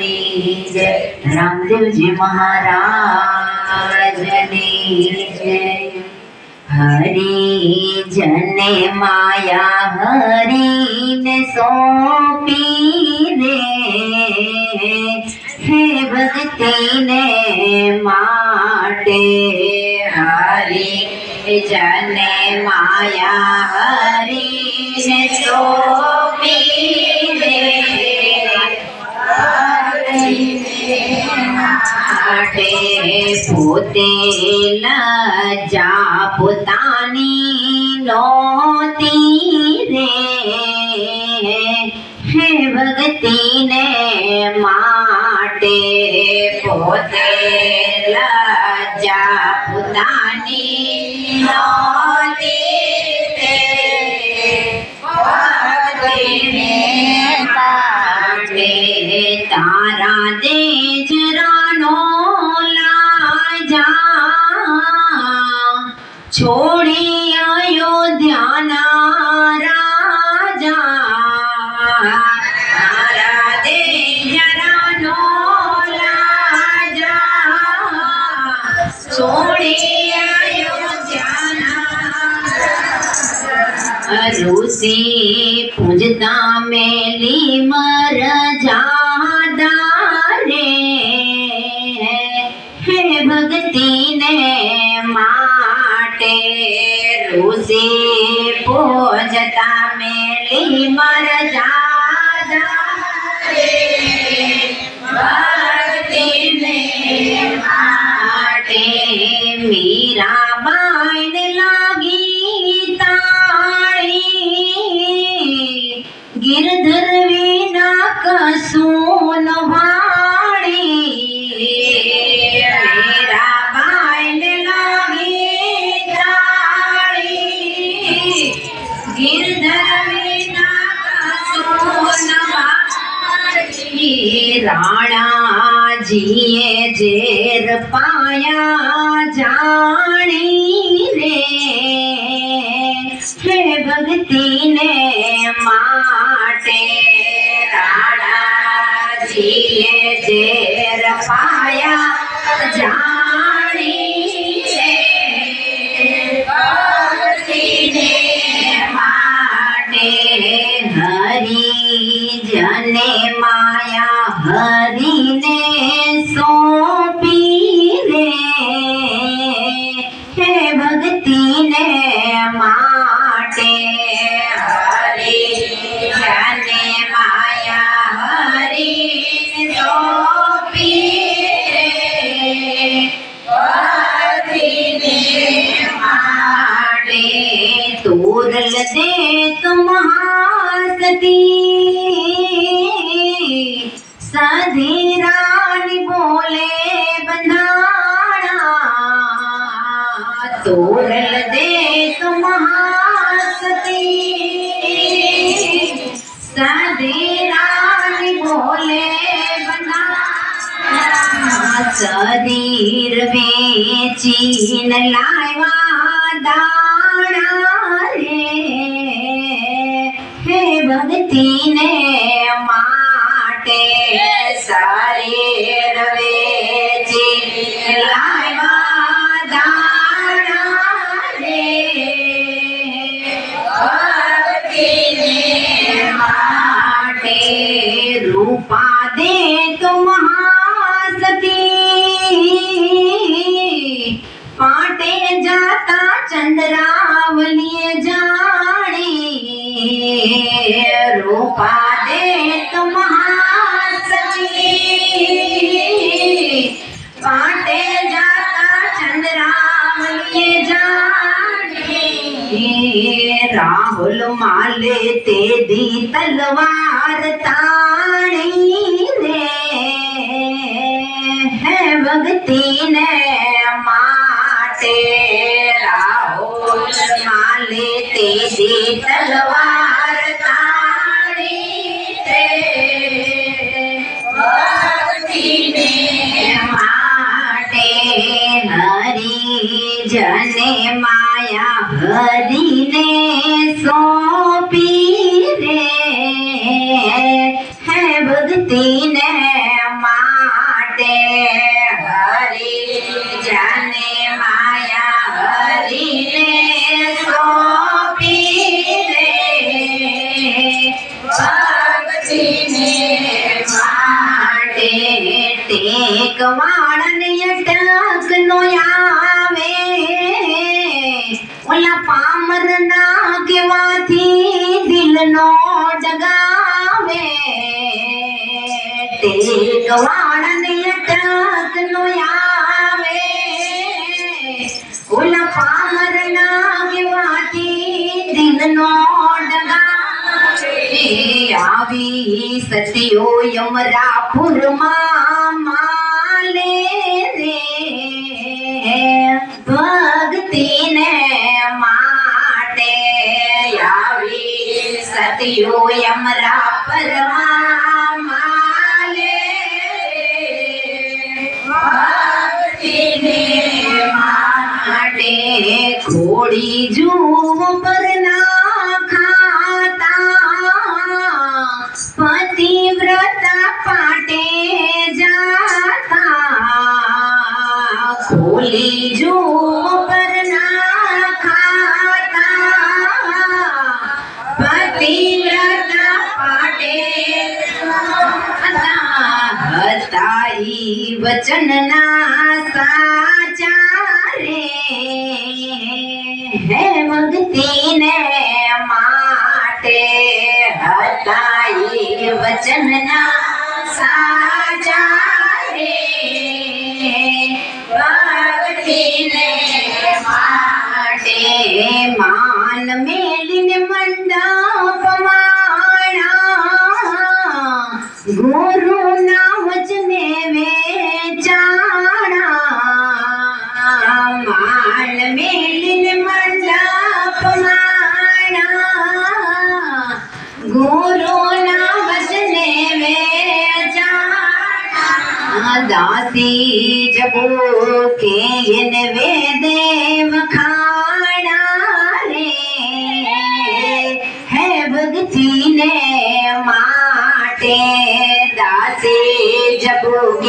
કી જય રામદેવજી મહારાજની જય હરી જને માયા હરીને સોંપી રે હે ભક્તિને માટે હરી જને માયા હરીને સોંપી રે માટે પોતે લજા પોતાની નોતી રે હે ભક્તિને માટે પોતે લજા પોતાની નોતી રે ભક્તિને માટે તારા દે જરાનો લાજા છોડી અયોધ્યાના રાજા. ઋષિ પૂજતા મેલી મર જાદારે હે ભક્તિને માટે ઋષિ પૂજતા મેલી મર જાદારે રાણાજીએ ઝેર પાયા જાણી રે. હે ભક્તિને માટે રાણાજીએ ઝેર પાયા જાણી તોરલ દે તુમ્હાસતી रानी રાની બોલે બંધાણા તોરલ દે તુમ્હાસતી સાધી રાની બોલે બંધાણા સદીર વેચીન લાવ્યા દાણા રે ભક્તિને માટે શરીર વેચી લાવ્યા દાણા રે ભક્તિને માટે રૂપા દે તુમ સતી પાટે જાતા ચંદ્રાવલીએ જાણી રૂપા દે તુમ સતી પાટે જાતા ચંદ્રાવલીએ જાણી રાહુલ માલે તે દી તલવાર તાણી રે હે ભક્તિને માટે રાહુલ માલે તે દી તલવાર the song. કેવાથી જગાવે. ડગાવે તે ગવાણને અટક નો આવે. ઉલ પામર નાગે વાટી દિન નો ડગાવે. આવી સતીઓ યમરાપુરમાં આવી સતીઓ યમરા પરમાં માલે ભક્તિને માટે થોડી જુઓ પર ના ખાતા પતિવ્રતા પાટે જાતા ખોલી હતા હતા ઈ વચનના સાચા રે. હે ભક્તિને માટે હતા ઈ વચનના સાચા રે. ભક્તિને માટે માન મેલીને મંડપ માણા. ગુરુ ના વચને વેચાણા. માન મેલીને મંડપ માણા. ગુરુ ના વચને વેચાણા. દાસી જગો કે વેદેવ ખાણા દાસી જબો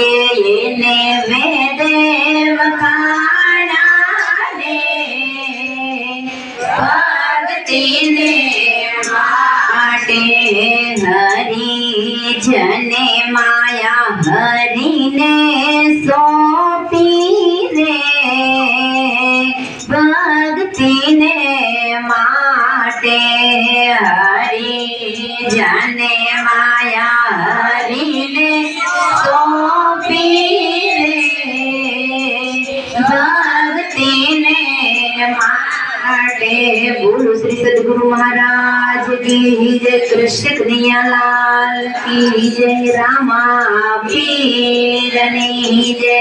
માટે બોલો શ્રી સદગુરુ મહારાજ કી જય કૃષ્ણ કનૈયાલાલ કી જય રામા પીરની જય